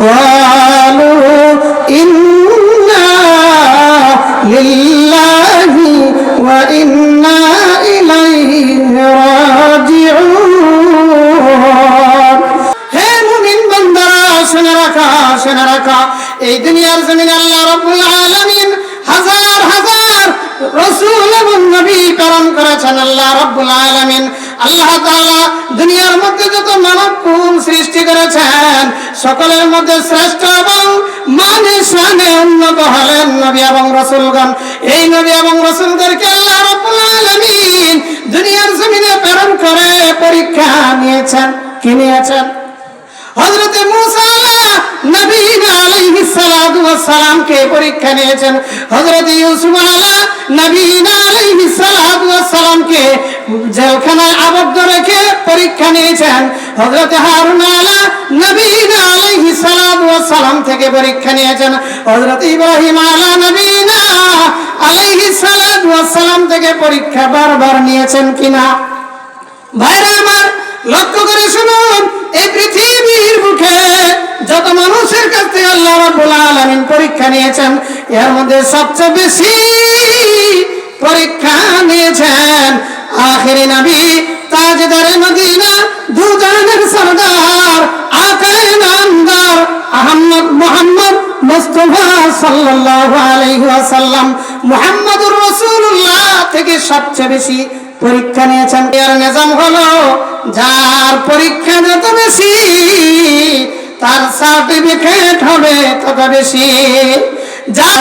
قالوا إنا لله وإنا إليه راجعون. هي مؤمن بندرا شنركا شنركا এই দুনিয়ার জমিনে আল্লাহ রাব্বুল আলামিন হাজার হাজার রাসূল এবং নবী প্রেরণ করেছেন আল্লাহ রাব্বুল আলামিন। আল্লাহ তাআলা দুনিয়া কুল সৃষ্টি করেছেন। সকলের মধ্যে শ্রেষ্ঠ এবং মানে উন্নত হলেন নবী এবং রসুলগণ। এই নবী এবং রসুলদেরকে আল্লাহ রাব্বুল আলামিন দুনিয়ার জমিনে প্রেরণ করে পরীক্ষা নিয়েছেন। কি নিয়েছেন? হযরতে মুসা নবীন আলাইহিস সালাতু ওয়াস সালামকে পরীক্ষা নিয়েছেন। হযরতে ইউসুফ আলা নবীন আলাইহিস সালাতু ওয়াস সালামকে জেলখানায় আবদ্ধ রেখে পরীক্ষা নিয়েছেন। হযরতে হারুন আলা নবীন আলাইহিস সালাতু ওয়াস সালাম থেকে পরীক্ষা নিয়েছেন। হযরতে ইব্রাহিম আলা নবীন আলাইহিস সালাতু ওয়াস সালাম থেকে পরীক্ষা বারবার নিয়েছেন কিনা? ভাইরা আমার, লক্ষ্য করে শুনুন, এই পৃথিবীর মুখে যত মানুষের কাছ আল্লাহ রাব্বুল আলামিন পরীক্ষা নিয়েছেন, এর মধ্যে সবচেয়ে বেশি পরীক্ষা নিয়েছেন আখেরি নবী, তাজদারে মদিনা দুজানের সরদার আকায়ে নামদার আহমদ মোহাম্মদ মুস্তফা সাল্লাল্লাহু আলাইহি ওয়াসাল্লাম মুহাম্মদুর রাসূলুল্লাহ থেকে সবচেয়ে বেশি পরীক্ষা নিয়েছেন। এর নিজাম হলো, যার পরীক্ষা যত বেশি, তার সার্টিফিকেট হবে তত বেশি। যার